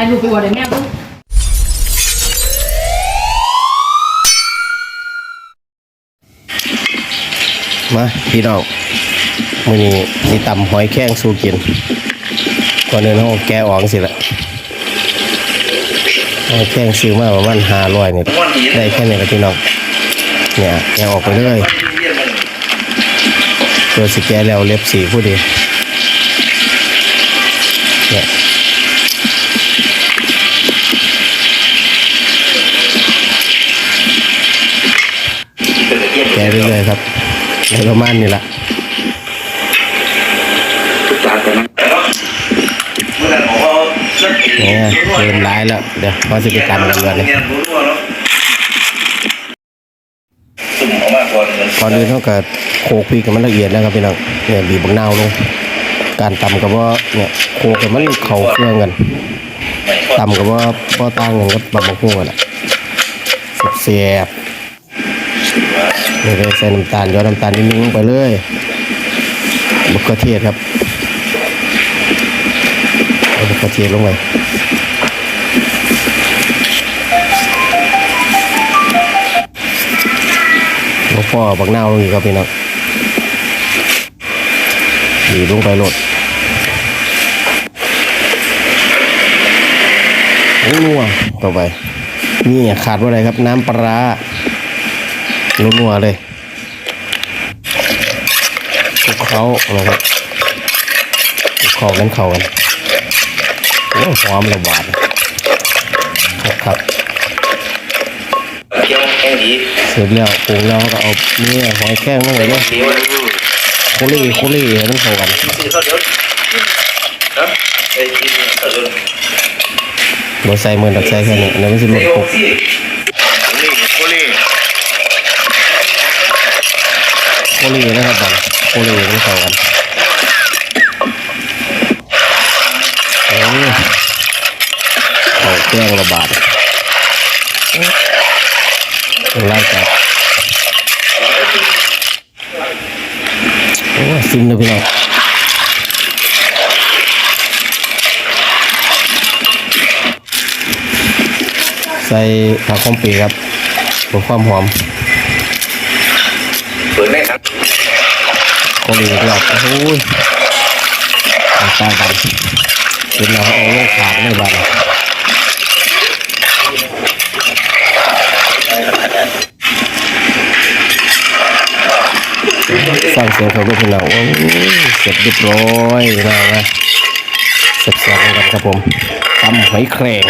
ตัวเดี๋ยวแม่ต้องมาพี่น้องมือนี้มีตำหอยแข้งสู้กินก่อนเดินห้องแกะออกสิละหอยแข้งซื้อมาประมาณ500นี่ได้แค่นี้ละพี่น้องเนี่ยแกออกไปเลยตัวสิแกแล้วเล็บสีผู้ดีเนี่ยแกะ เรื่อยๆครับในประมาณนี้ละเนี่ยเริ่มร้ายแล้ว เดี๋ยวพอสิไปตำกันก่อนเลยสุ่มออกมาก่อนเงินก่อนอื่นเท่ากับโคกพริกกับมันละเอียดแล้วครับพี่น้องเนี่ยบีบบักนาวลง การตำกับว่าเนี่ยโคกับมันเข่าเครื่องกันตำกับว่าพ่อต่างกันกับบักบักหัวแหละเสียบ เลยใส่น้ำตาลยอดน้ำตาลนิดนึงไปเลยมะเขือเทศครับเอามะเขือเทศลงไปหลวงพ่อบักนาวลงอีกครับพี่น้องบีลงไปโหลดนัวต่อไป นี่ขาดว่าอะไรครับ น้ำปลาร้า นัวๆเลยคลุกเขานะครับคลุกเขากันเขากันโอ้หอมระบาดครับครับเสร็จแล้วปรุงแล้วก็เอาเนี่ยหอยแข้งลงไปเลยดีมันโคลี่โคลี่ให้มันเข้ากันสิเขาเดี๋ยวนะไอ้กินเราใส่มือตักใส่แค่นี้แล้วมันจะหลุดปุ๊บสินี่โคลี่ โคลีนะครับบันโคลี่ให้มันเข้ากันโอ้ยเขาแข้งระบาดไล่จับโอ้ซิมเลยพี่น้องใส่ผักข้อมปีครับเพื่อความหอม เปิดแม่ครับ ข้อมีกโอ้ยตาตาบันเป็นเราเอาลงขาดไม่บันฟังเสียงเขาก็เป็นเราโอ้เสร็จเรียบร้อยนะเสร็จๆกันครับผมตำหอยแครง